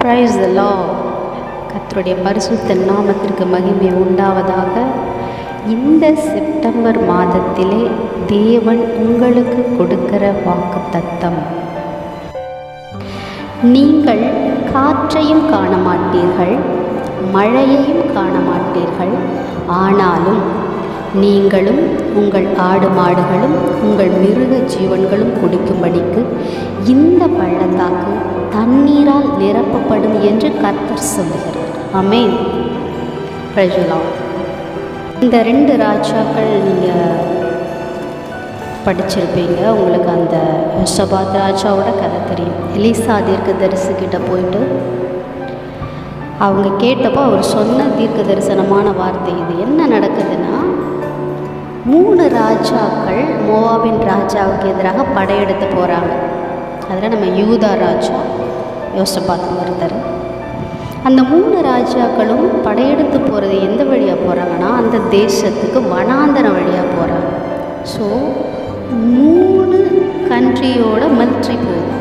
Price த லா கத்தருடைய பரிசுத்த நாமத்திற்கு மகிமை உண்டாவதாக. இந்த செப்டம்பர் மாதத்திலே தேவன் உங்களுக்கு கொடுக்கிற வாக்கு தத்தம் நீங்கள் காற்றையும் காண மாட்டீர்கள் மழையையும் காண மாட்டீர்கள் ஆனாலும் நீங்களும் உங்கள் ஆடு மாடுகளும் உங்கள் மிருக ஜீவன்களும் குடிக்கும்படிக்கு இந்த பள்ளத்தாக்கு தண்ணீரால் நிரப்பப்படும் என்று கர்த்தர் சொல்லுகிறார். அமேன் பிரஜலாம் இந்த ரெண்டு ராஜாக்கள் நீங்கள் படிச்சிருப்பீங்க. உங்களுக்கு அந்த யஷபாத் ராஜாவோட கதை தெரியும். எலிசா தீர்க்க தரிசிக்கிட்ட போயிட்டு அவங்க கேட்டப்போ அவர் சொன்ன தீர்க்க தரிசனமான வார்த்தை இது. என்ன நடக்குதுன்னு மூணு ராஜாக்கள் மோவாபின் ராஜாவுக்கு எதிராக படையெடுத்து போகிறாங்க அதில் நம்ம யூதா ராஜா யோசபாத் ஒருத்தர். அந்த மூணு ராஜாக்களும் படையெடுத்து போகிறது எந்த வழியாக போகிறாங்கன்னா அந்த தேசத்துக்கு வனாந்தரம் வழியாக போகிறாங்க ஸோ மூணு கண்ட்ரியோட மிலிட்ரி போகுது.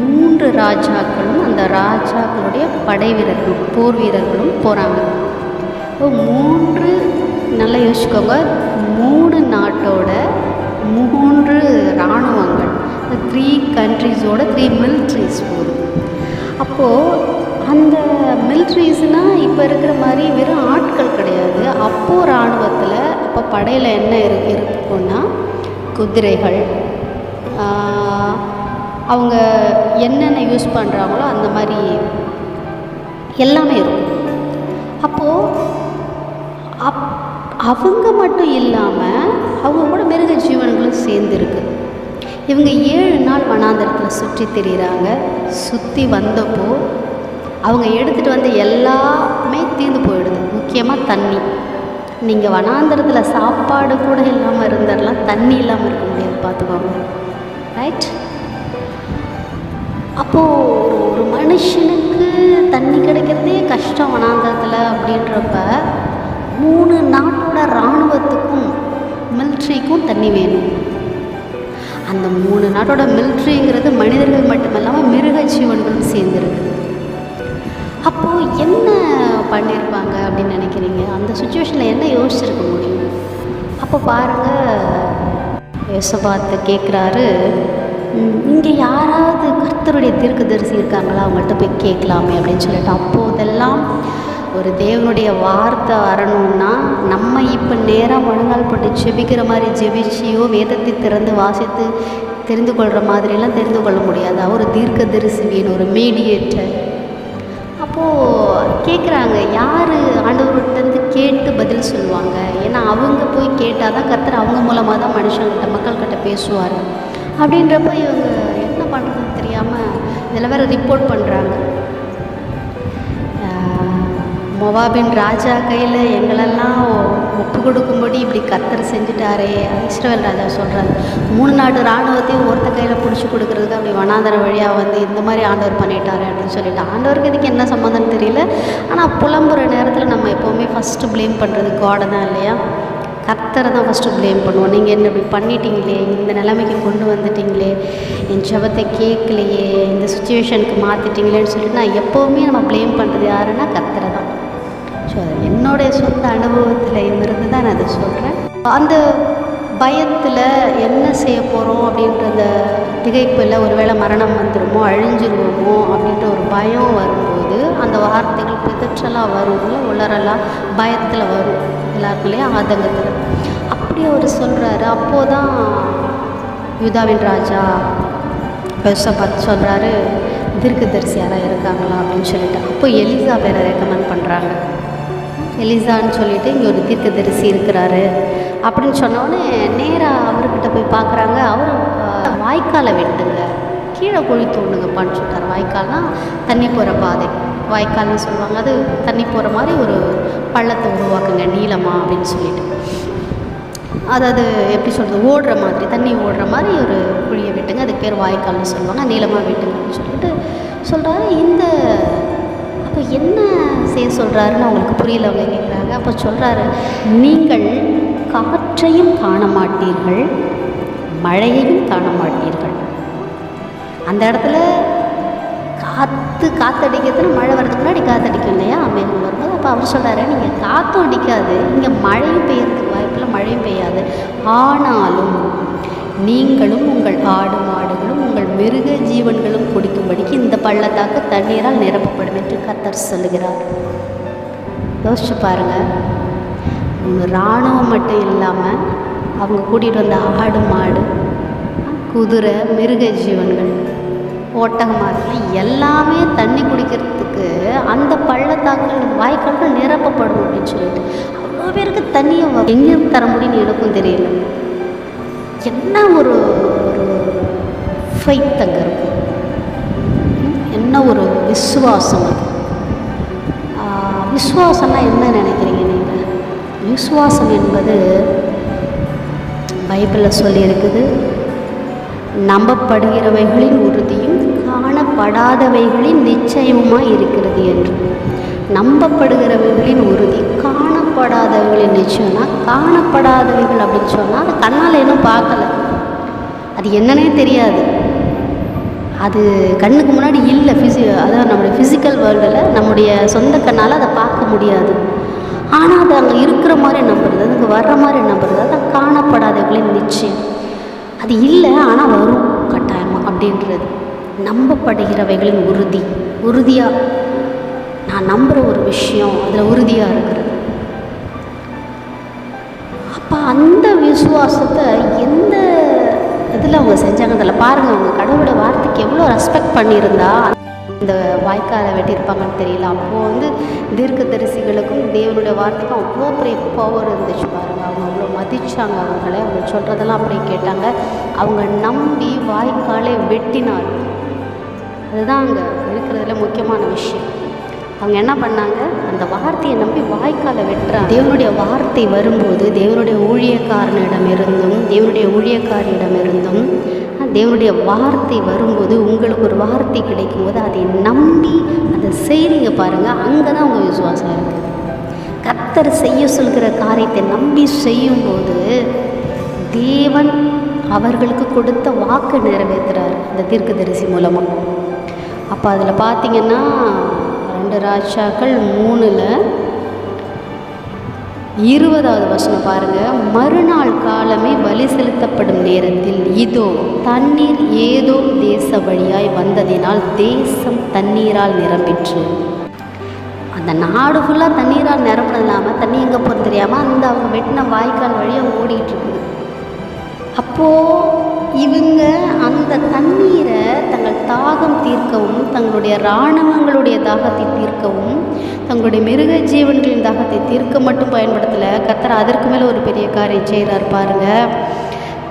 மூன்று ராஜாக்களும் அந்த ராஜாக்களுடைய படை வீரர்களும் போர் வீரர்களும் போகிறாங்க மூன்று நல்லா யோசிச்சுக்கோங்க. மூணு நாட்டோட மூன்று இராணுவங்கள். த்ரீ கண்ட்ரிஸோட த்ரீ மிலிட்ரிஸ் போகுது அப்போது அந்த மிலிட்ரிஸ்னால் இப்போ இருக்கிற மாதிரி வெறும் ஆட்கள் கிடையாது. அப்போது இராணுவத்தில் அப்போ படையில் என்ன இரு இருக்குன்னா குதிரைகள் அவங்க என்னென்ன யூஸ் பண்ணுறாங்களோ அந்த மாதிரி எல்லாமே இருக்கும். அவங்க மட்டும் இல்லாமல் அவங்க கூட மிருக ஜீவன்களும் சேர்ந்துருக்கு. இவங்க ஏழு நாள் வனாந்தரத்தில் சுற்றி திரியிறாங்க. சுற்றி வந்தப்போ அவங்க எடுத்துகிட்டு வந்த எல்லாமே தீர்ந்து போயிடுது. முக்கியமாக தண்ணி. நீங்கள் வனாந்தரத்தில் சாப்பாடு கூட இல்லாமல் இருந்தாலாம் தண்ணி இல்லாமல் இருக்க முடியாது பார்த்துக்கோங்க. ரைட் அப்போது ஒரு ஒரு மனுஷனுக்கு தண்ணி கிடைக்கிறதே கஷ்டம் வனாந்தரத்தில் அப்படின்றப்ப மூணு நாட்டோட இராணுவத்துக்கும் மில்ட்ரிக்கும் தண்ணி வேணும். அந்த மூணு நாட்டோட மில்ட்ரிங்கிறது மனிதர்கள் மட்டுமல்லாமல் மிருக ஜீவன்களும் சேர்ந்துருக்கு. அப்போது என்ன பண்ணியிருப்பாங்க அப்படின்னு நினைக்கிறீங்க? அந்த சுச்சுவேஷனில் என்ன யோசிச்சிருக்க முடியும்? அப்போ பாருங்கள் யோசபாத்தை கேட்குறாரு இங்கே யாராவது கர்த்தருடைய தீர்க்கதரிசி இருக்காங்களா? அவங்கள்ட்ட போய் கேட்கலாமே அப்படின்னு சொல்லிட்டு. அப்போதெல்லாம் ஒரு தேவனுடைய வார்த்தை வரணும்னா நம்ம இப்போ நேராக முழங்கால் போட்டு ஜெபிக்கிற மாதிரி ஜெபிச்சியோ வேதத்தை திறந்து வாசித்து தெரிந்து கொள்கிற மாதிரிலாம் தெரிந்து கொள்ள முடியாது. அவர் தீர்க்க தரிசிவியன் ஒரு மீடியேட்டர் அப்போது கேட்குறாங்க யார் ஆண்டவர்கிட்டருந்து கேட்டு பதில் சொல்லுவாங்க? ஏன்னா அவங்க போய் கேட்டால் தான் கத்துற அவங்க மூலமாக தான் மனுஷங்கள்கிட்ட மக்கள்கிட்ட பேசுவார். அப்படின்றப்ப இவங்க என்ன பண்ணுறதுன்னு தெரியாமல் இதில் வேறு ரிப்போர்ட் பண்ணுறாங்க மொவாபின் ராஜா கையில் எங்களெல்லாம் ஒப்பு கொடுக்கும்படி இப்படி கத்தர் செஞ்சுட்டாரே இஸ்ரவேல் ராஜா சொல்கிறாரு மூணு நாட்டு இராணுவத்தையும் ஒருத்த கையில் பிடிச்சி கொடுக்குறதுக்கு அப்படி வனாந்தர வழியாக வந்து இந்த மாதிரி ஆண்டவர் பண்ணிட்டாரு அப்படின்னு சொல்லிட்டு ஆண்டவருக்கு இதுக்கு என்ன சம்மந்தம்னு தெரியல. ஆனால் புலம்புற நேரத்தில் நம்ம எப்போவுமே ஃபஸ்ட்டு ப்ளேம் பண்ணுறது காடை தான் இல்லையா? கத்தரை தான் ஃபஸ்ட்டு ப்ளேம் பண்ணுவோம். நீங்கள் என்ன இப்படி பண்ணிட்டீங்களே இந்த நிலைமைக்கு கொண்டு வந்துட்டீங்களே என் ஜபத்தை கேட்கலையே இந்த சுச்சுவேஷனுக்கு மாற்றிட்டீங்களேன்னு சொல்லிட்டு நான் எப்போவுமே நம்ம ப்ளேம் பண்ணுறது யாருன்னா கத்தரை என்னுடைய சொந்த அனுபவத்தில் இருந்து தான் நான் அதை சொல்கிறேன் அந்த பயத்தில் என்ன செய்ய போகிறோம் அப்படின்றத திகைப்பில் ஒருவேளை மரணம் வந்துடுமோ அழிஞ்சிருவோமோ அப்படின்ற ஒரு பயம் வரும்போது அந்த வார்த்தைகள் பிதற்றலாக வரும்ல உளரலாம் பயத்தில் வரும். எல்லாருக்குள்ளேயும் ஆதங்கத்தில். அப்படி அவர் சொல்கிறாரு அப்போது தான் யுதாவின் ராஜா பார்த்து சொல்கிறாரு தீர்க்கதரிசி யாராக இருக்காங்களா? அப்படின்னு சொல்லிட்டு. அப்போ எலிசா பேரை ரெக்கமெண்ட் பண்ணுறாங்க எலிசான்னு சொல்லிட்டு இங்கே ஒரு தீர்க்கதரிசி இருக்கிறாரு. அப்படின்னு சொன்னோடனே நேராக அவர்கிட்ட போய் பார்க்குறாங்க. அவர் வாய்க்காலை வெட்டுங்க. கீழே குழி தோண்டுங்கப்பான்னு சொல்லிட்டார். வாய்க்கால்னா தண்ணி போகிற பாதை. வாய்க்கால்னு சொல்லுவாங்க. அது தண்ணி போகிற மாதிரி ஒரு பள்ளத்தை உருவாக்குங்க. நீளமாக அப்படின்னு சொல்லிட்டு. அதாவது எப்படி சொல்கிறது ஓடுற மாதிரி தண்ணி ஓடுற மாதிரி ஒரு குழியை வெட்டுங்க. அதுக்கு பேர் வாய்க்கால்னு சொல்லுவாங்க. நீளமாக வெட்டுங்கன்னு சொல்லிட்டு சொல்கிறாரு இந்த அப்போ என்ன செய்ய சொல்கிறாருன்னு அவங்களுக்கு புரியல அவங்க கேட்குறாங்க அப்போ சொல்கிறாரு நீங்கள் காற்றையும் காண மாட்டீர்கள் மழையையும் காண மாட்டீர்கள் அந்த இடத்துல காற்று காற்றடிக்கிறதுனா மழை வரதுக்கு முன்னாடி காற்றடிக்கும் இல்லையா? மேகம் வரும்போது அப்போ அவர் சொல்கிறாரு நீங்கள் காற்றும் அடிக்காது இங்கே மழையும் பெய்யறதுக்கு வாய்ப்பில் மழையும் பெய்யாது. ஆனாலும் நீங்களும் உங்கள் ஆடு மாடுகளும் மிருக ஜீவன்களும் குடிக்கும்படிக்கு இந்த பள்ளத்தாக்கு தண்ணீரால் நிரப்பப்படும் என்று கத்தர் சொல்லுகிறார். யோசிச்சு பாருங்கள் இராணுவம் மட்டும் இல்லாமல் அவங்க கூட்டிகிட்டு வந்த ஆடு மாடு குதிரை மிருக ஜீவன்கள் ஒட்டகமாக எல்லாமே தண்ணி குடிக்கிறதுக்கு அந்த பள்ளத்தாக்கள் வாய்க்கால்கள் நிரப்பப்படும் அப்படின்னு சொல்லிட்டு அவ்வளோ பேருக்கு தண்ணியை எங்கேயும் எங்கே தர முடியும்னு எனக்கும் தெரியல. என்ன ஒரு ஃபைத் அங்கே இருக்கும் என்ன ஒரு விசுவாசம் அது. விசுவாசம்னா என்ன நினைக்கிறீங்க நீங்கள் விசுவாசம் என்பது பைபிளில் சொல்லியிருக்குது. நம்பப்படுகிறவைகளின் உறுதியும் காணப்படாதவைகளின் நிச்சயமுமாக இருக்கிறது என்று. நம்பப்படுகிறவைகளின் உறுதி காணப்படாதவைகளின் நிச்சயம்னா காணப்படாதவைகள் அப்படின்னு சொன்னால் அது கண்ணால் இன்னும் பார்க்கல. அது என்னன்னே தெரியாது. அது கண்ணுக்கு முன்னாடி இல்லை. ஃபிசி அதாவது நம்முடைய ஃபிசிக்கல் வேர்ல்டில் நம்முடைய சொந்த கண்ணால் அதை பார்க்க முடியாது. ஆனால் அது அங்கே இருக்கிற மாதிரி நம்புறது அது அங்கே வர்ற மாதிரி நம்புறது அது காணப்படாதவர்களின் நிச்சயம். அது இல்லை ஆனால் வரும். கட்டாயமாக அப்படின்றது. நம்பப்படுகிறவைகளின் உறுதி. உறுதியாக நான் நம்புகிற ஒரு விஷயம் அதில் உறுதியாக இருக்கிறது. அப்போ அந்த விசுவாசத்தை எந்த இதில் அவங்க செஞ்சாங்க அதில் பாருங்கள் அவங்க கடவுளோட வார்த்தைக்கு எவ்வளோ ரெஸ்பெக்ட் பண்ணியிருந்தா இந்த வாய்க்காலை வெட்டியிருப்பாங்கன்னு தெரியல. அப்போது வந்து தீர்க்க தரிசிகளுக்கும் தேவனுடைய வார்த்தைக்கும் அவ்வளோ பெரிய பவர் இருந்துச்சு பாருங்கள் அவங்க அவ்வளோ மதித்தாங்க அவங்கள. அவங்க சொல்கிறதெல்லாம் அப்படியே கேட்டாங்க. அவங்க நம்பி வாய்க்காலை வெட்டினார் அதுதான் அங்கே இருக்கிறதுல முக்கியமான விஷயம். அவங்க என்ன பண்ணாங்க? அந்த வார்த்தையை நம்பி வாய்க்காலை வெட்டுறாங்க. தேவனுடைய வார்த்தை வரும்போது தேவனுடைய ஊழியக்காரனிடமிருந்தும் தேவனுடைய ஊழியக்காரியிடமிருந்தும் தேவனுடைய வார்த்தை வரும்போது உங்களுக்கு ஒரு வார்த்தை கிடைக்கும் போது அதை நம்பி அதை செய்றீங்க பாருங்கள் அங்கே தான் உங்கள் விசுவாசம் இருக்குது கத்தர் செய்ய சொல்கிற காரியத்தை நம்பி செய்யும்போது தேவன் அவர்களுக்கு கொடுத்த வாக்கு நிறைவேற்றுறார். அந்த தீர்க்கதரிசி மூலமாக அப்போ அதில் பார்த்தீங்கன்னா ரெண்டு ராஜாக்கள் மூணில் இருபதாவது வசனம் பாருங்க. மறுநாள் காலமே பலி செலுத்தப்படும் நேரத்தில் இதோ தண்ணீர் ஏதோ தேச வழியாய் வந்ததினால் தேசம் தண்ணீரால் நிரம்பிற்று. அந்த நாடு ஃபுல்லாக தண்ணீரால் நிரம்பினது இல்லாமல் தண்ணி எங்கே போகிறது தெரியாமல் அந்த அவங்க வெட்டின வாய்க்கால் வழியாக ஓடிட்டு இருக்குது. அப்போது இவங்க அந்த தண்ணீரை தங்கள் தாகம் தீர்க்கவும் தங்களுடைய இராணுவங்களுடைய தாகத்தை தீர்க்கவும் தங்களுடைய மிருக ஜீவன்களின் தாகத்தை தீர்க்க மட்டும் பயன்படுத்தலை. கத்தர் அதற்கு மேலே ஒரு பெரிய காரியம் செய்கிறார் பாருங்கள்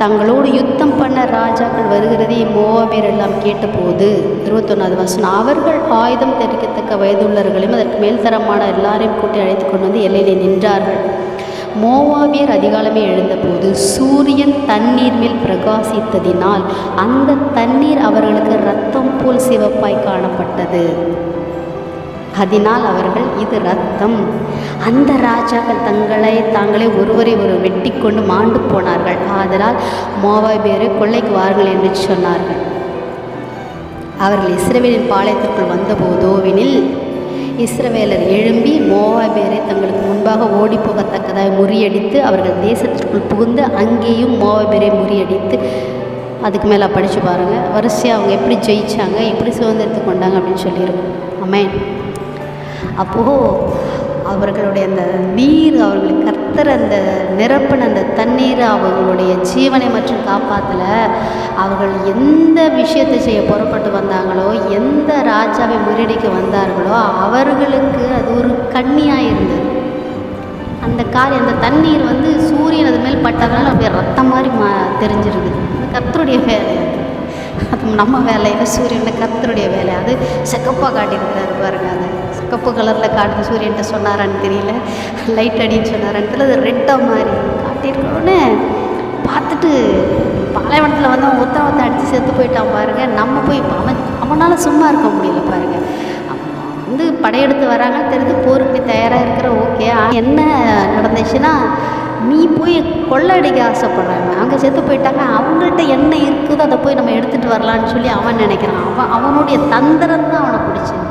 தங்களோடு யுத்தம் பண்ண ராஜாக்கள் வருகிறதே மோவாபியர் எல்லாம் கேட்டபோது இருபத்தொன்னாவது வசனம் அவர்கள் ஆயுதம் தெரிவிக்கத்தக்க வயதுள்ளவர்களையும் அதற்கு மேல்தரமான எல்லாரையும் கூட்டி அழைத்து கொண்டு வந்து எல்லையிலே நின்றார்கள். மோவாபியர் அதிகாலமே எழுந்தபோது சூரியன் தண்ணீர் மேல் பிரகாசித்ததினால் அந்த தண்ணீர் அவர்களுக்கு ரத்தம் போல் சிவப்பாய் காணப்பட்டது. அதனால் அவர்கள் இது ரத்தம் அந்த ராஜாக்கள் தங்களை தாங்களே ஒருவரை ஒரு வெட்டி கொண்டு மாண்டு போனார்கள். ஆதலால் மோவாபியரை கொள்ளைக்கு வாருங்கள் என்று சொன்னார்கள். அவர்கள் இஸ்ரவேலின் பாளையத்திற்குள் வந்தபோதோவெனில் இஸ்ரவேலர் எழும்பி மோவாபியரை தங்களுக்கு முன்பாக ஓடி போகத்தக்கதாக முறியடித்து அவர்கள் தேசத்திற்குள் புகுந்து அங்கேயும் மோவாபியரை முறியடித்து அதுக்கு மேலே படித்து பாருங்கள் வரிசையாக அவங்க எப்படி ஜெயிச்சாங்க எப்படி சுதந்திரத்தை கொண்டாங்க அப்படின்னு சொல்லியிருக்கோம். அமேன் அப்போது அவர்களுடைய அந்த நீர் அவர்களுக்கு கத்தர் அந்த நிரப்பின அந்த தண்ணீர் அவர்களுடைய ஜீவனை மற்றும் காப்பாற்றல அவர்கள் எந்த விஷயத்தை செய்ய புறப்பட்டு வந்தாங்களோ எந்த ராஜாவை முறியடிக்க வந்தார்களோ அவர்களுக்கு அது ஒரு கண்ணியாக இருந்தது. அந்த கார் அந்த தண்ணீர் வந்து சூரியன் அது மேல் பட்டதுனால அப்படியே ரத்தம் மாதிரி மா தெரிஞ்சிருக்குது. அது கத்தருடைய வேலை அது. அது நம்ம வேலை இல்லை சூரியனில் கத்தருடைய வேலை. அது செக்கப்பாக காட்டியிருக்கிறாரு பாருங்க அது. கப்பு கலரில் காட்டு சூரியன்ட்ட சொன்னாரான்னு தெரியல. லைட் அடின்னு சொன்னாரான்னு தெரியல. அது ரெட்டாக மாதிரி காட்டியிருக்கோன்னே பார்த்துட்டு பாலைவனத்தில் வந்து அவன் ஒத்த ஒத்த அடித்து செத்து போயிட்டான் பாருங்கள் நம்ம போய் அவன் அவனால் சும்மா இருக்க முடியல பாருங்கள் வந்து படையெடுத்து வராங்கன்னு தெரிஞ்சு போருக்கு தயாராக இருக்கிற ஓகே என்ன நடந்துச்சுன்னா நீ போய் கொள்ளடிக்க ஆசைப்படுறாங்க அங்கே செத்து போயிட்டாங்க. அவங்கள்ட்ட என்ன இருக்குதோ அதை போய் நம்ம எடுத்துகிட்டு வரலான்னு சொல்லி அவன் நினைக்கிறான். அவன் அவனுடைய தந்திரம் தான் அவனை பிடிச்சது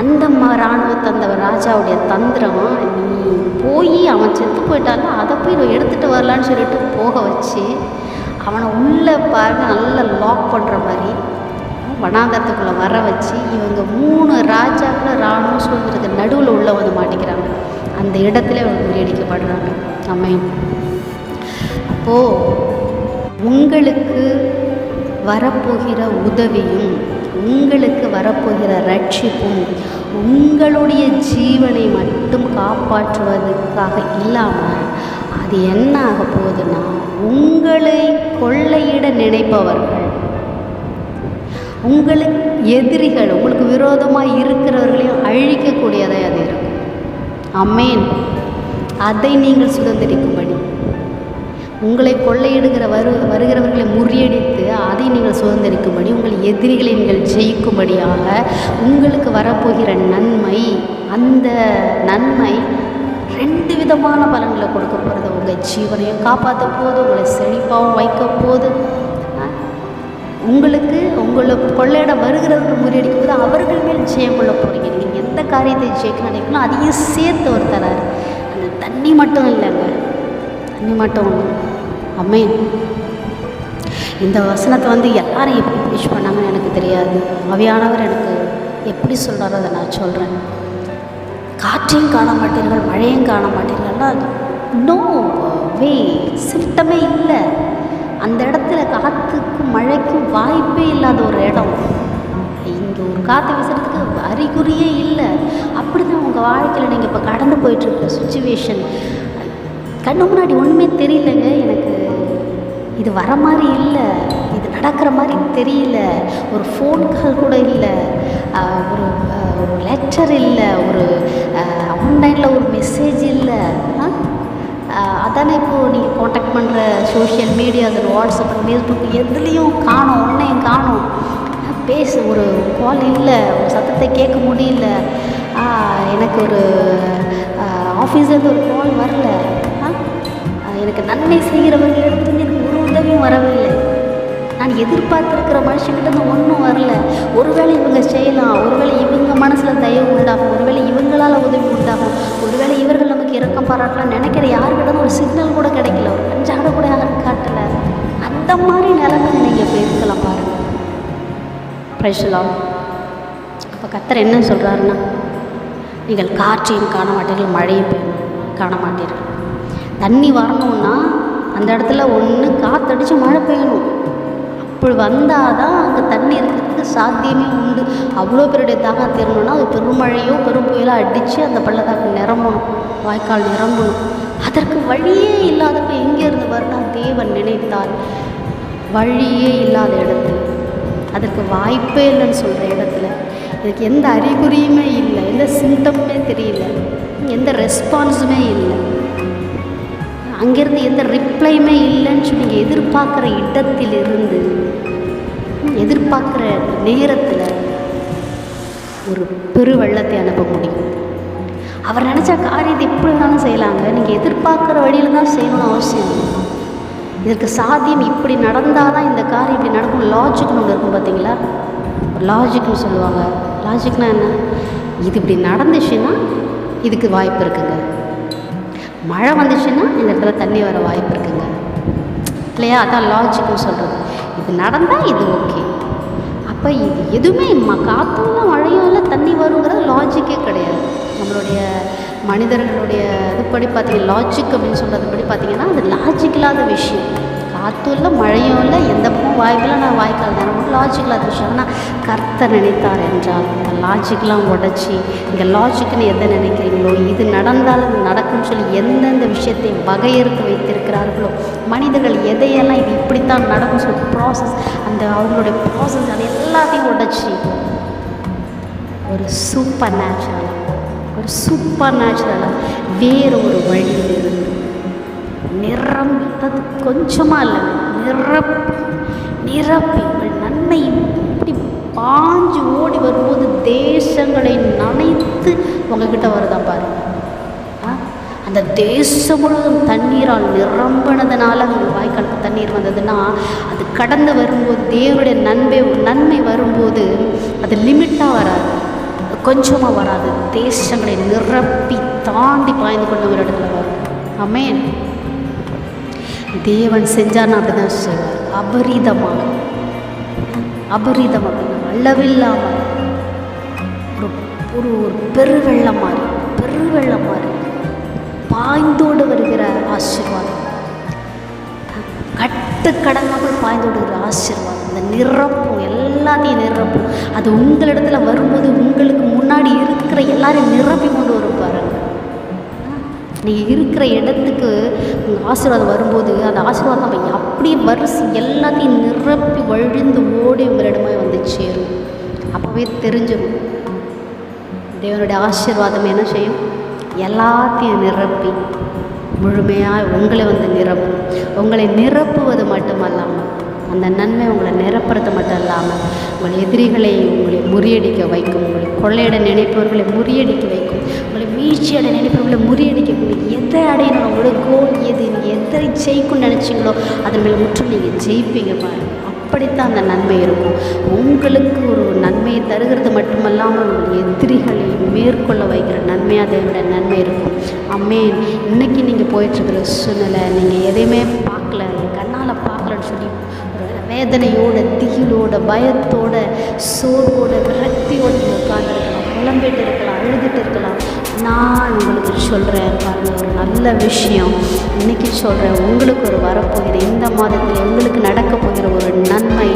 அந்த இராணுவத்தை அந்த ராஜாவுடைய தந்திரம் நீ போய் அவன் செத்து போயிட்டாலும் அதை போய் நான் எடுத்துகிட்டு வரலான்னு சொல்லிட்டு போக வச்சு அவனை உள்ளே பாருங்க நல்லா லாக் பண்ணுற மாதிரி வனாந்தத்துக்குள்ளே வர வச்சு இவங்க மூணு ராஜாக்களும் ராணுவம் சுதந்திரத்துக்கு நடுவில் உள்ளே வந்து மாட்டிக்கிறாங்க. அந்த இடத்துல இவங்க முறியடிக்கப்படுறாங்க. அம்மையும் அப்போது உங்களுக்கு வரப்போகிற உதவியும் உங்களுக்கு வரப்போகிற ரட்சிப்பும் உங்களுடைய ஜீவனை மட்டும் காப்பாற்றுவதற்காக இல்லாமல் அது என்ன ஆக போகுதுன்னா உங்களை கொள்ளையிட நினைப்பவர்கள் உங்களுக்கு எதிரிகள் உங்களுக்கு விரோதமாக இருக்கிறவர்களையும் அழிக்கக்கூடியதாக அது இருக்கும். அம்மேன் அதை நீங்கள் சுதந்திரிக்கும்படி. உங்களை கொள்ளையிடுகிற வரு வருகிறவர்களை முறியடி முறியடித்து அதை நீங்கள் சுதந்திரிக்கும்படி உங்கள் எதிரிகளை நீங்கள் ஜெயிக்கும்படியாக உங்களுக்கு வரப்போகிற நன்மை அந்த நன்மை ரெண்டு விதமான பலன்களை கொடுக்க போகிறது உங்கள் ஜீவனையும் காப்பாற்ற போது உங்களை செழிப்பாகவும் வைக்க போது உங்களுக்கு உங்களை கொள்ளையிட வருகிறவர்கள் முறியடிக்கும் போது அவர்கள் மேல் ஜெயம் கொள்ள போகிறீங்க நீங்கள் எந்த காரியத்தை ஜெயிக்க நினைக்கணும் அதையும் சேர்த்து ஒரு தராரு. அந்த தண்ணி மட்டும் இல்லைங்க. தண்ணி மட்டும் அம்மே இந்த வசனத்தை வந்து எல்லாரும் எப்படி ப்ரீச் பண்ணாங்கன்னு எனக்கு தெரியாது. அவையானவர் எனக்கு எப்படி சொல்கிறாரோ அதை நான் சொல்கிறேன் காற்றையும் காண மாட்டீர்கள் மழையும் காண மாட்டீர்கள்னா நோ வே சிம்டமே இல்லை. அந்த இடத்துல காற்றுக்கும் மழைக்கும் வாய்ப்பே இல்லாத ஒரு இடம். இங்கே ஒரு காற்று வீசுறதுக்கு அறிகுறியே இல்லை. அப்படி தான் உங்கள் வாழ்க்கையில் நீங்கள் இப்போ கடந்து போயிட்டுருக்க சுச்சுவேஷன் கண்ணு முன்னாடி ஒன்றுமே தெரியலங்க எனக்கு. இது வர மாதிரி இல்லை. இது நடக்கிற மாதிரி தெரியல. ஒரு ஃபோன் கால் கூட இல்லை. ஒரு ஒரு லெட்டர் இல்லை. ஒரு ஆன்லைனில் ஒரு மெசேஜ் இல்லை. ஆ? அதானே இப்போது நீங்கள் காண்டாக்ட் பண்ணுற சோஷியல் மீடியா அது வாட்ஸ்அப் ஃபேஸ்புக் எதுலேயும் காணும் உடனே காணும். பேசு ஒரு கால் இல்லை. ஒரு சத்தத்தை கேட்க முடியல. எனக்கு ஒரு ஆஃபீஸ்லேருந்து ஒரு கால் வரல. ஆ? எனக்கு நன்மை செய்கிறவர்களிடத்துலேருந்து எனக்கு வரவில்லை. நான் எதிர்பார்த்துருக்கிற மனுஷங்கிட்ட ஒன்றும் வரல. ஒருவேளை இவங்க செய்யலாம். ஒருவேளை இவங்க மனசில் தயவு உண்டாகும். ஒருவேளை இவங்களால் உதவி உண்டாகும். ஒருவேளை இவர்கள் நமக்கு இறக்கம் பாராட்டலாம் நினைக்கிற யாருக்கிட்ட ஒரு சிக்னல் கூட கிடைக்கல. ஒரு கஞ்சாட கூட யாரும் காட்டலை. அந்த மாதிரி நிலமை நீங்கள் இப்போ இருக்கலாம் பாருங்கள் ப்ரைஷலாம் அப்போ கத்தர் என்ன சொல்கிறாருன்னா நீங்கள் காற்றையும் காண மாட்டீர்கள் மழையும் பெய்யும். காண மாட்டீர்கள். தண்ணி வரணும்னா அந்த இடத்துல ஒன்று காற்றடிச்சு மழை பெய்யணும். அப்படி வந்தால் தான் அங்கே தண்ணி இருக்கிறதுக்கு சாத்தியமே உண்டு. அவ்வளோ பேருடைய தாகம் தீரணும்னா அது பெருமழையோ பெரும் புயலோ அடித்து அந்த பள்ளத்தாக்கு நிரம்பணும். வாய்க்கால் நிரம்பணும். அதற்கு வழியே இல்லாதப்ப எங்கே இருந்து வரணும்? தேவன் நினைத்தார். வழியே இல்லாத இடத்துல. அதற்கு வாய்ப்பே இல்லைன்னு சொல்கிற இடத்துல. இதுக்கு எந்த அறிகுறியுமே இல்லை. எந்த சிம்டமுமே தெரியல. எந்த ரெஸ்பான்ஸுமே இல்லை. அங்கேருந்து எந்த ரிப்ளைமே இல்லைன்னு சொல்லி நீங்கள் எதிர்பார்க்குற இடத்திலிருந்து எதிர்பார்க்குற நேரத்தில் ஒரு பெரு வெள்ளத்தை அனுப்ப முடியும். அவர் நினச்ச காரியத்தை எப்படி வேணாலும் செய்யலாங்க. நீங்கள் எதிர்பார்க்குற வழியில் தான் செய்யணும்னு அவசியம் இதற்கு சாத்தியம் இப்படி நடந்தால் தான் இந்த காரியம் இப்படி நடக்கும் லாஜிக்னு ஒன்று இருக்கும் பார்த்தீங்களா லாஜிக்னு சொல்லுவாங்க. லாஜிக்னால் என்ன? இது இப்படி நடந்துச்சுன்னா இதுக்கு வாய்ப்பு இருக்குங்க. மழை வந்துச்சுன்னா இந்த இடத்துல தண்ணி வர வாய்ப்பு இருக்குங்க. இல்லையா? அதான் லாஜிக்னு சொல்கிறது இது நடந்தால் இது ஓகே அப்போ இது எதுவுமே ம காற்றும் மழையும் இல்லை தண்ணி வருங்கிறது லாஜிக்கே கிடையாது. நம்மளுடைய மனிதர்களுடைய இதுபடி பார்த்தீங்க லாஜிக் அப்படின்னு சொல்கிறதுபடி பார்த்தீங்கன்னா அது லாஜிக் இல்லாத விஷயம். காற்றும் இல்லை மழையும் இல்லை எந்த பக்கம் வாய்ப்பில் நான் வாய்க்கால் தான். நமக்கு லாஜிக்கலாக இல்லாத விஷயம். ஆனால் கர்த்தர் நினைத்தார் என்றால் இந்த லாஜிக்லாம் உடச்சி இந்த லாஜிக்னு எதை நினைக்கிறீங்களோ இது நடந்தாலும் நடக்கும்னு சொல்லி எந்தெந்த விஷயத்தை வகையறுத்து வைத்திருக்கிறார்களோ மனிதர்கள் எதையெல்லாம் இது இப்படித்தான் நடக்கும் சொல்லி ப்ராசஸ் அந்த அவங்களுடைய ப்ராசஸ் அது எல்லாத்தையும் உடச்சி ஒரு சூப்பர் நேச்சுரலாக ஒரு சூப்பர் நேச்சுரலாக வேறு ஒரு வழியிலிருந்து நிரம்பி அது கொஞ்சமாக இல்லை நிரப்பி நிரப்பி நன்மை இப்படி பாஞ்சு ஓடி வரும்போது தேசங்களை நனைத்து உங்ககிட்ட வருதா பாருங்க அந்த தேசம் முழுவதும் தண்ணீரால் நிரம்பினதுனால அவங்க வாய்க்காலுக்கு தண்ணீர் வந்ததுன்னா அது கடந்து வரும்போது தேவருடைய நன்மை நன்மை வரும்போது அது லிமிட்டாக வராது. கொஞ்சமாக வராது. தேசங்களை நிரப்பி தாண்டி பாய்ந்து கொண்டு ஒரு இடத்துல வரும். அமேன் தேவன் செஞ்சார்னா அப்படி தான் செய்வார் அபரீதமாக. அபரீதமாக. அளவில்லாமல் ஒரு ஒரு ஒரு பெருவெள்ளம் மாதிரி பெருவெள்ளம் மாதிரி பாய்ந்தோடு வருகிற ஆசீர்வாதம். கட்டு கடங்காமல் பாய்ந்தோடு வருகிற ஆசீர்வாதம். அந்த நிரப்பும் எல்லாத்தையும் நிரப்பும் அது உங்களிடத்துல வரும்போது உங்களுக்கு முன்னாடி இருக்கிற எல்லாரையும் நிரப்பி கொண்டு வரும் பாருங்க. நீங்கள் இருக்கிற இடத்துக்கு உங்கள் ஆசீர்வாதம் வரும்போது அந்த ஆசீர்வாதம் அவன் அப்படியே வரிசை எல்லாத்தையும் நிரப்பி வழிந்து ஓடி உங்களிடமே வந்து சேரும். அப்போவே தெரிஞ்சிடும் தேவனுடைய ஆசீர்வாதம் என்ன செய்யும்? எல்லாத்தையும் நிரப்பி முழுமையாக உங்களை வந்து நிரப்பும். உங்களை நிரப்புவது மட்டுமல்லாமல் அந்த நன்மை உங்களை நிரப்புறது மட்டும் இல்லாமல் உங்கள் எதிரிகளை உங்களை முறியடிக்க வைக்கும். உங்களை கொள்ளையிட நினைப்பவர்களை முறியடிக்க வைக்கும். வீழ்ச்சி வீழ்ச்சியட நினைப்பவர்களை முறியடிக்கக்கூடிய எதை அடையணும் உங்களோட கோல் எது எதை ஜெயிக்கும்னு நினச்சிங்களோ அதன் மேலே முற்றும் நீங்கள் ஜெயிப்பீங்க பாருங்கள் அப்படித்தான் அந்த நன்மை இருக்கும். உங்களுக்கு ஒரு நன்மையை தருகிறது மட்டுமல்லாமல் உங்கள் எதிரிகளை மேற்கொள்ள வைக்கிற நன்மையாக தேவனுடைய நன்மை இருக்கும். அம்மேன். இன்னைக்கு நீங்கள் போயிட்டுருக்கிற சூழ்நிலை நீங்கள் எதையுமே பார்க்கல கண்ணால் பார்க்கலன்னு சொல்லி வேதனையோட திகிலோட பயத்தோட சோர்வோட விரக்தியோடு நீங்கள் உட்கார்ந்துருக்கலாம் புலம்பிட்டு இருக்கலாம் அழுதுட்டு இருக்கலாம். நான் உங்களுக்கு சொல்கிறேன் பாருங்க. ஒரு நல்ல விஷயம். இன்னைக்கு சொல்கிறேன் உங்களுக்கு ஒரு வரப்போகிற இந்த மாதத்தில் உங்களுக்கு நடக்க போகிற ஒரு நன்மை.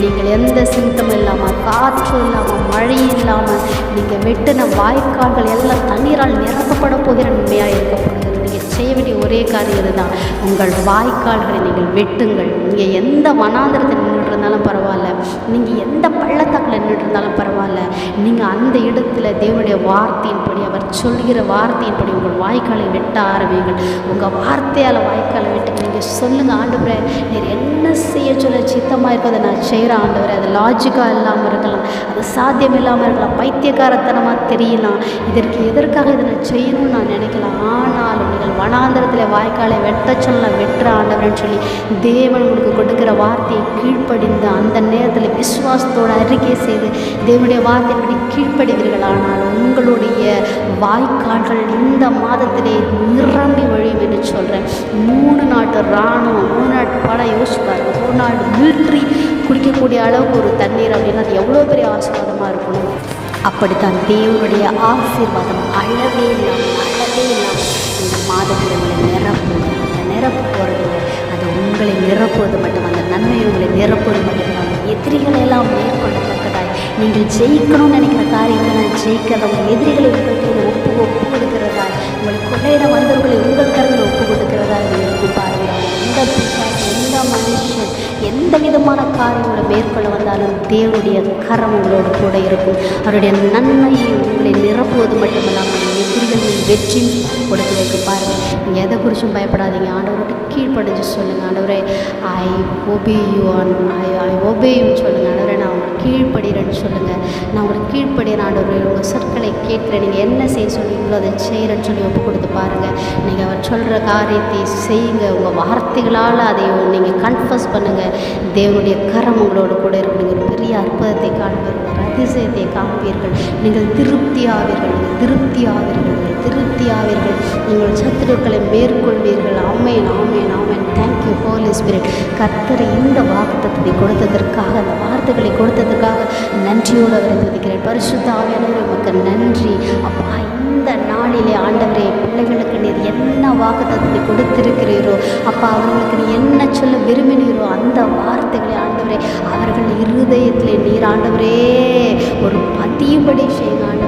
நீங்கள் எந்த சிம்டம் இல்லாமல் காற்று இல்லாமல் மழை இல்லாமல் நீங்கள் வெட்டின வாய்க்கால்கள் எல்லாம் தண்ணீரால் நிரப்பப்பட போகிற நன்மையாக இருக்க போகிறது. நீங்கள் செய்ய வேண்டிய ஒரே காரியம் இதுதான். உங்கள் வாய்க்கால்களை நீங்கள் வெட்டுங்கள். நீங்கள் எந்த வனாந்திரத்தில் இருந்தாலும் பரவாயில்ல. நீங்கள் எந்த பள்ளத்தாக்கில் நின்றுட்டு இருந்தாலும் பரவாயில்ல. நீங்கள் அந்த இடத்துல தேவனுடைய வார்த்தையின்படி அவர் சொல்கிற வார்த்தையின்படி உங்கள் வாய்க்காலை வெட்ட ஆரம்பிங்கள் உங்கள் வார்த்தையால் வாய்க்காலை வெட்டுங்க. நீங்கள் சொல்லுங்கள் ஆண்டவரே நீர் என்ன செய்ய சொல்ல சித்தமாக இருப்பதை நான் செய்கிறேன் ஆண்டவரே. அது லாஜிக்காக இல்லாமல் இருக்கலாம். அது சாத்தியம் இல்லாமல் இருக்கலாம். பைத்தியக்காரத்தனமாக தெரியலாம். இதற்கு எதற்காக இதை நான் செய்யணும்னு நான் நினைக்கலாம். ஆனாலும் நீங்கள் வனாந்திரத்தில் வாய்க்காலை வெட்ட சொல்ல வெட்டுற ஆண்டவரேன்னு சொல்லி தேவன் உங்களுக்கு கொடுக்குற வார்த்தையை கீழ்ப்படி முடிந்த அந்த நேரத்தில் விசுவாசத்தோட அறிக்கை செய்து தேவனுடைய வார்த்தைப்படி கீழ்ப்படுவீர்கள் ஆனால் உங்களுடைய வாய்க்கால்கள் இந்த மாதத்திலே நிரம்பி வழியும் என்று சொல்கிறேன் மூணு நாட்டு இராணுவம் மூணு நாட்டு படம் யோசிச்சு மூணு நாடு மிலிட்ரி குடிக்கக்கூடிய அளவுக்கு ஒரு தண்ணீர் அப்படின்னா அது எவ்வளோ பெரிய ஆசீர்வாதமாக இருக்கணும்? அப்படித்தான் தேவனுடைய ஆசீர்வாதம் அளவே இல்லாமல் அளவே இல்லாமல் இந்த மாதத்தில் உங்களை நிரப்புங்க. அந்த நிரப்பு உங்களை நிரப்புவது மட்டும் அந்த நன்மை உங்களை நிரப்புவது மட்டும்தான் எதிரிகளை எல்லாம் மேற்கொள்ளத்தக்கதாய் நீங்கள் ஜெயிக்கணும்னு நினைக்கிற காரியங்களை ஜெயிக்கிறத உங்கள் எதிரிகளை உங்களுக்கு ஒப்பு ஒப்பு கொடுக்கிறதா உங்களை கொள்ளையிட வந்தவர்களை உங்கள் கருத்தில் ஒப்பு கொடுக்கிறதா இது இருக்கும் பாருங்க எந்த எந்த மனுஷன் எந்த விதமான காரியங்களை மேற்கொள்ள வந்தாலும் தேவனுடைய கரம் உங்களோடு கூட இருக்கும். அவருடைய நன்மையை உங்களை நிரப்புவது மட்டுமல்லாமல் வெற்றி கொடுத்து வைக்க பாருங்கள் நீங்கள் எதை குறிச்சும் பயப்படாதீங்க. ஆண்டவர்கிட்ட கீழ்ப்படிஞ்சு சொல்லுங்கள் ஆண்டவரே I obey you I I obey யூன்னு சொல்லுங்கள் ஆண்டவரே நான் கீழ்ப்படுகிறேன்னு சொல்லுங்கள் நான் உங்களுக்கு கீழ்ப்படுகிறேன் ஆண்டவரே உங்கள் சொற்களை கேட்குறேன் நீங்கள் என்ன செய்ய சொல்லுவீங்களோ அதை செய்கிறேன்னு சொல்லி ஒப்பு கொடுத்து பாருங்கள் நீங்கள் அவர் சொல்கிற காரியத்தை செய்யுங்க. உங்கள் வார்த்தைகளால் அதை நீங்கள் கன்ஃபர்ஸ் பண்ணுங்கள் தேவனுடைய கரம் உங்களோடு கூட இருக்கும் நீங்கள் ஒரு பெரிய அற்புதத்தை காண்பீர்கள். அதிசயத்தை காண்பீர்கள். நீங்கள் திருப்தி ஆவீர்கள் நீங்கள் திருப்தி ஆவீர்கள் நீங்கள் திருப்தி ஆவீர்கள் நீங்கள் சத்துருக்களை மேற்கொள்வீர்கள். ஆமேன் ஆமேன் ஆமேன். தேங்க்யூ ஹோலி ஸ்பிரிட் கர்த்தரை இந்த வாக்குத்தத்தை கொடுத்ததற்காக அந்த வார்த்தைகளை கொடுத்ததற்காக நன்றியோடு அவரை துதிக்கிறேன். பரிசுத்த ஆவியானவர் உமக்கு நன்றி. அப்பா இந்த நாளிலே ஆண்டவரே பிள்ளைகளுக்கு நீர் என்ன வாக்குத்தத்தை கொடுத்திருக்கிறீரோ அப்பா அவர்களுக்கு நீ என்ன சொல்ல விரும்பினீரோ அந்த வார்த்தைகளை ஆண்டவரே அவர்கள் இருதயத்திலே நீர் ஆண்டவரே ஒரு பதியும்படி செய்யுங்க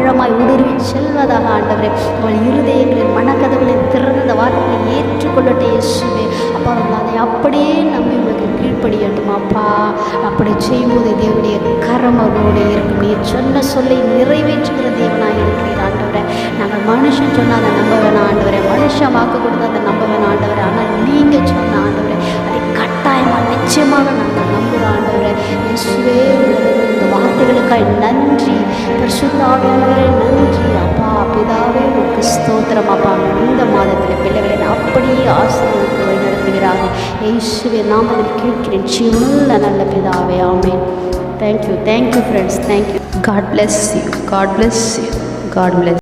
ஆழமாய் ஊடுருவி செல்வதாக ஆண்டவரே. அவள் இருதயங்களின் மனக்கதவுகளின் திறந்த வார்த்தைகளை ஏற்றுக்கொள்ளட்டே இயேசுவே. அப்பா அவர்கள் அதை அப்படியே நம்பி உங்களுக்கு கீழ்ப்படியட்டும் அப்பா. அப்படி செய்யும்போது தேவனுடைய கரம் அவர்களோடு இருக்கும். நீ சொன்ன சொல்லை நிறைவேற்றுகிற தேவனாக இருக்கிறீர் ஆண்டவரே. நாங்கள் மனுஷன் சொன்னால் அதை நம்ப வேணாம் ஆண்டவரே. மனுஷன் வாக்கு கொடுத்து அதை நம்ப வேணாம் ஆண்டவரே. ஆனால் நீங்கள் சொன்ன ஆண்டவரே அதை கட்டாயமாக நிச்சயமாக நாங்கள் நம்புகிறோம் ஆண்டவரை. இயேசுவே இந்த வார்த்தைகளுக்காய் நன்றி. பரிசுத்தாவியானவரே நன்றி. அப்பா பிதாவே உங்களுக்கு ஸ்தோத்திரம் அப்பா. பிள்ளைகளை அப்படியே ஆசீர்வதித்து வழிநடத்துகிறாங்க இயேசுவே நாம் அதில் கேட்கிறேன் ஜீவனுள்ள நல்ல பிதாவே ஆமே thank you thank you friends thank you God bless you God bless you God bless